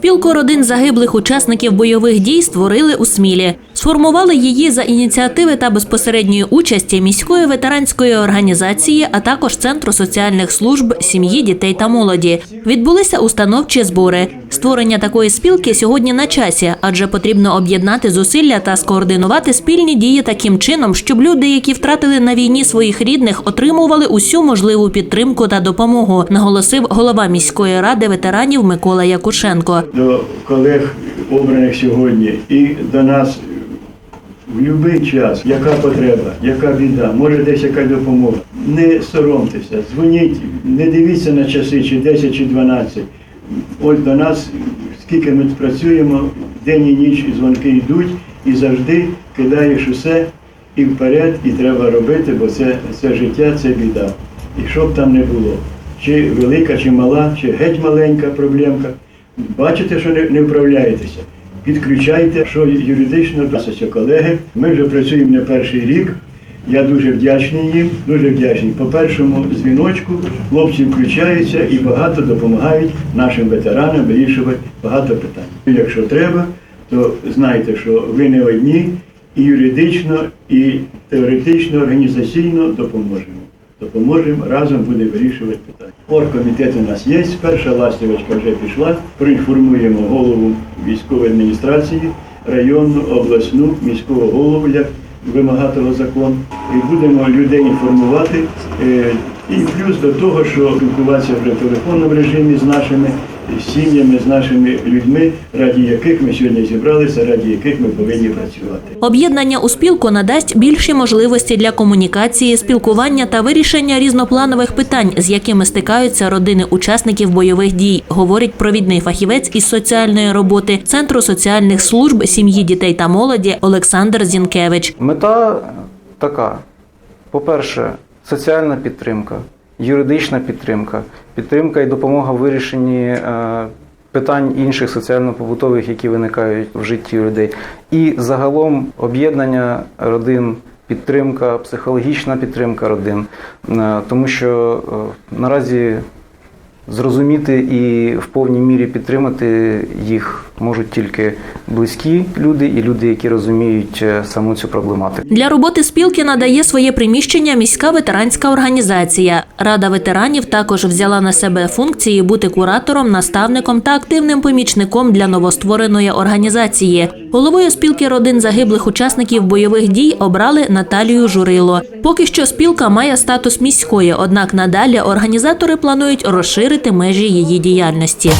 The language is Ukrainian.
Спілку родин загиблих учасників бойових дій створили у Смілі. Сформували її за ініціативи та безпосередньої участі міської ветеранської організації, а також Центру соціальних служб сім'ї, дітей та молоді. Відбулися установчі збори. Створення такої спілки сьогодні на часі, адже потрібно об'єднати зусилля та скоординувати спільні дії таким чином, щоб люди, які втратили на війні своїх рідних, отримували усю можливу підтримку та допомогу, наголосив голова міської ради ветеранів Микола Якушенко. до колег, обраних сьогодні, і до нас в будь-який час, яка потреба, яка біда, може десь яка допомога. Не соромтеся, дзвоніть, не дивіться на часи, чи 10, чи 12. Ось до нас, скільки ми працюємо, день і ніч і дзвонки йдуть, і завжди кидаєш усе і вперед, і треба робити, бо це, це життя, це біда. І що б там не було, чи велика, чи мала, чи геть маленька проблемка. Бачите, що не, не вправляєтеся. Підключайте, що юридично досить колеги. Ми вже працюємо не перший рік. Я дуже вдячний їм, дуже вдячний. По першому дзвіночку хлопці включаються і багато допомагають нашим ветеранам вирішувати багато питань. Якщо треба, то знайте, що ви не одні і юридично, і теоретично, організаційно допоможемо. Допоможемо, разом будемо вирішувати питання. Оргкомітет у нас є, перша ластівочка вже пішла. Проінформуємо голову військової адміністрації, районну, обласну, міського голову, як вимагатого закон. І будемо людей інформувати. Е, І плюс до того, що спілкуватися вже в телефонному режимі з нашими сім'ями, з нашими людьми, раді яких ми сьогодні зібралися, раді яких ми повинні працювати. Об'єднання у спілку надасть більші можливості для комунікації, спілкування та вирішення різнопланових питань, з якими стикаються родини учасників бойових дій, говорить провідний фахівець із соціальної роботи Центру соціальних служб сім'ї, дітей та молоді Олександр Зінкевич. Мета така: по-перше, соціальна підтримка, юридична підтримка, підтримка і допомога в вирішенні е, питань інших соціально-побутових, які виникають в житті людей, і загалом об'єднання родин. Підтримка, психологічна підтримка родин, Е, тому що е, наразі зрозуміти і в повній мірі підтримати їх можуть тільки близькі люди і люди, які розуміють е, саму цю проблематику. Для роботи спілки надає своє приміщення міська ветеранська організація. Рада ветеранів також взяла на себе функції бути куратором, наставником та активним помічником для новоствореної організації. Головою спілки родин загиблих учасників бойових дій обрали Наталію Журило. Поки що спілка має статус міської, однак надалі організатори планують розширити межі її діяльності.